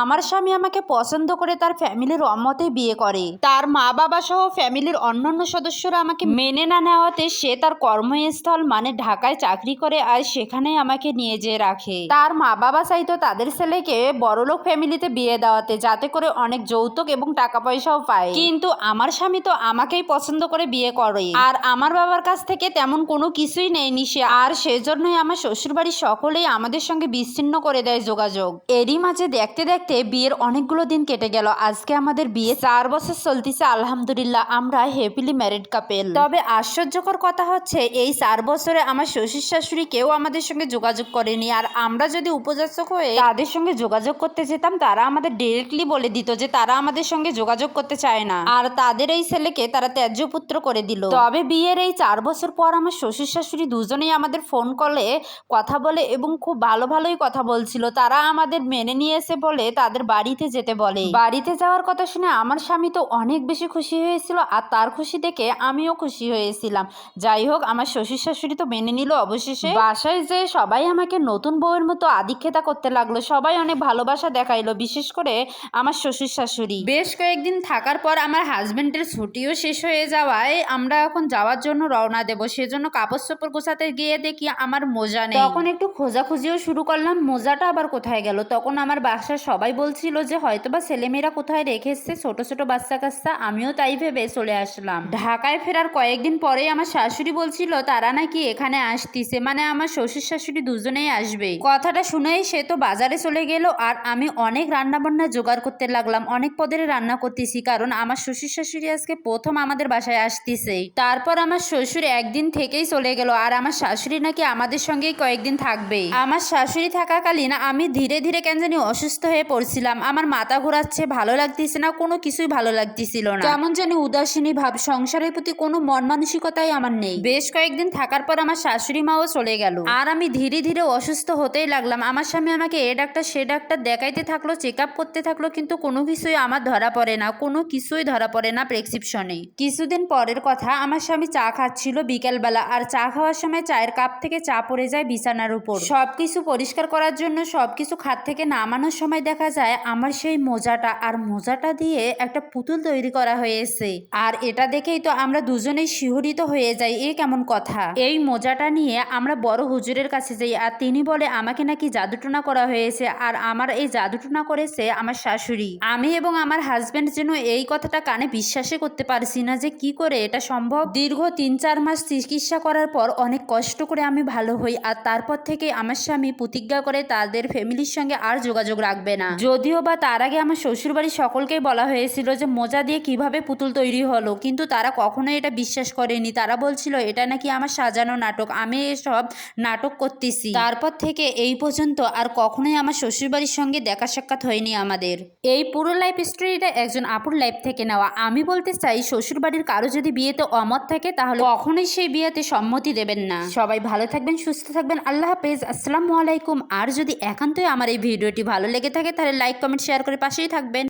আমার স্বামী আমাকে পছন্দ করে তার ফ্যামিলির অমতে বিয়ে করে। তার মা বাবা সহ ফ্যামিলির অন্যান্য সদস্যরা আমাকে মেনে না নেওয়াতে সে তার কর্মস্থল মানে ঢাকায় চাকরি করে আর সেখানে আমাকে নিয়ে যেয়ে রাখে। তার মা বাবা চাইতো তাদের ছেলেকে বড়লোক ফ্যামিলিতে বিয়ে দেওয়াতে, যাতে করে অনেক যৌতুক এবং টাকা পয়সাও পায়। কিন্তু আমার স্বামী তো আমাকেই পছন্দ করে বিয়ে করে। আর আমার বাবার কাছ থেকে তেমন কোনো কিছুই নেয়নি সে। আর সেজন্যই আমার শ্বশুরবাড়ির সকলেই আমাদের সঙ্গে বিচ্ছিন্ন করে দেয় যোগাযোগ। এরই মাঝে দেখতে দেখতে বিয়ের অনেকগুলো দিন কেটে গেল। আজকে আমাদের বিয়ে চার বছর চলতেছে, আলহামদুলিল্লাহ, আমরা হ্যাপিলি ম্যারিড কাপেল তবে আশ্চর্যকর কথা হচ্ছে, এই চার বছরে আমার শ্বশুর শাশুড়ি কেউ আমাদের সঙ্গে যোগাযোগ করেনি। আর আমরা যদি উপযাচক হয়ে তাদের সঙ্গে যোগাযোগ করতে যেতাম, তারা আমাদের ডিরেক্টলি বলে দিত যে তারা আমাদের সঙ্গে যোগাযোগ করতে চায় না। আর তাদের এই ছেলেকে তারা ত্যায্য পুত্র করে দিল। তবে বিয়ের এই চার বছর পর আমার শ্বশুর শাশুড়ি দুজনেই আমাদের ফোন কলে কথা বলে এবং খুব ভালো ভালোই কথা বলছিল। তারা আমাদের মেনে নিয়েছে বলে তাদের বাড়িতে যেতে বলে। বাড়িতে যাওয়ার কথা শুনে আমার স্বামী তো অনেক বেশি খুশি হয়েছিল আর তার খুশি দেখে আমিও খুশি হয়েছিলাম। যাই হোক আমার শ্বশুর শাশুড়ি তো মেনে নিল অবশেষে। বাসায় যে সবাই আমাকে নতুন বউয়ের মতো আদিক্ষেতা করতে লাগল সবাই অনেক ভালোবাসা দেখাইলো বিশেষ করে আমার শ্বশুর শাশুড়ি বেশ কয়েকদিন থাকার পর আমার হাজবেন্ডের ছুটিও শেষ হয়ে যাওয়ায় আমরা এখন যাওয়ার জন্য রওনা দেব। সেজন্য কাপড় চোপড় গোছাতে গিয়ে দেখি আমার মোজা নেই। তখন একটু খোঁজাখুঁজিও শুরু করলাম মোজাটা আবার কোথায় গেল? তখন আমার বাসার সবাই বলছিল যে হয়তোবা ছেলেমেয়েরা কোথায় রেখে এসছে, ছোট ছোট বাচ্চা কাচ্চা। আমিও তাই ভেবে চলে আসলাম। ঢাকায় ফেরার কয়েকদিন পরেই আমার শাশুড়ি বলছিল, তারা নাকি এখানে আসতিছে। মানে আমার শ্বশুর শাশুড়ি দুজনেই আসবে। কথাটা শুনেই সে তো বাজারে চলে গেল, আর আমি অনেক রান্নাবান্না জোগাড় করতে লাগলাম, অনেক পদের রান্না করতেছি, কারণ আমার শ্বশুর শাশুড়ি আজকে প্রথম আমাদের বাসায় আসতেছে। তারপর আমার শ্বশুর একদিন থেকেই চলে গেল, আর আমার শাশুড়ি নাকি আমাদের সঙ্গেই কয়েকদিন থাকবে। আমার শাশুড়ি থাকাকালীন আমি ধীরে ধীরে কেন জানি অসুস্থ হয়ে পড়ছিলাম। আমার মাথা ঘোরাচ্ছে ভালো লাগতেছে না কোনো কিছুই ভালো লাগতেছিল না। কেমন জানি উদাসীনী ভাব সংসারের প্রতি কোনো মন মানসিকতাই আমার নেই। বেশ কয়েকদিন থাকার পর আমার শাশুড়ি মাও চলে গেল। আর আমি ধীরে ধীরে অসুস্থ হতেই লাগলাম। আমার স্বামী আমাকে এ ডাক্তার সে ডাক্তার দেখাইতে থাকল চেক আপ করতে থাকল কিন্তু কোনো কিছুই আমার ধরা পড়ে না কোনো কিছুই ধরা পড়ে না প্রেসক্রিপশনে। কিছুদিন পরের কথা আমার স্বামী চা খাচ্ছিল বিকেলবেলা আর চা খাওয়ার সময় চায়ের কাপ থেকে চা পড়ে যায় বিছানার উপর। সবকিছু পরিষ্কার করার জন্য সবকিছু খাত থেকে নামানোর সময় দেখা যায় আমার সেই মোজাটা আর মোজাটা দিয়ে একটা পুতুল তৈরি করা হয়েছে। আর এটা দেখেই তো আমরা দুজনেই শিহরিত হয়ে যাই, এ কেমন কথা। এই মোজাটা নিয়ে আমরা বড় হুজুরের কাছে যাই আর তিনি বলে, আমাকে নাকি জাদুটনা করা হয়েছে আর আমার এই জাদুটনা করেছে আমার শাশুড়ি। আমি এবং আমার হাজবেন্ড যেন এই কথাটা কানে বিশ্বাসই করতে পারছি না যে কি করে এটা সম্ভব। দীর্ঘ তিন চার মাস চিকিৎসা করার পর অনেক কষ্ট করে আমি ভালো হই আর তারপর থেকে আমার স্বামী প্রতিজ্ঞা করে তাদের ফ্যামিলির সঙ্গে আর যোগাযোগ রাখবে না। যদিও বা তার আগে আমার শ্বশুরবাড়ির সকলকেই বলা হয়েছিল যে মোজা দিয়ে কীভাবে পুতুল তৈরি হলো, কিন্তু তারা কখনোই এটা বিশ্বাস করেনি। তারা বলছিল, এটা নাকি আমার সাজানো নাটক, আমি এসব নাটক করতেছি। তারপর থেকে এই পর্যন্ত আর কখনোই আমার শ্বশুরবাড়ির সঙ্গে দেখা সাক্ষাৎ হয়নি আমাদের। এই পুরো লাইফ স্টোরিটা একজন আপুর লাইফ থেকে নেওয়া। আমি বলতে চাই, শ্বশুরবাড়ির কারও যদি বিয়েতে অমত থাকে, তাহলে কখনোই সেই বিয়েতে সম্মতি দেবেন না। সবাই ভালো থাকবেন, সুস্থ থাকবেন। আল্লাহ হাফেজ। আসসালামু আলাইকুম। আর যদি একান্তই আমার এই ভিডিওটি ভালো লেগে থাকে তাহলে লাইক কমেন্ট শেয়ার করে পাশেই থাকবেন।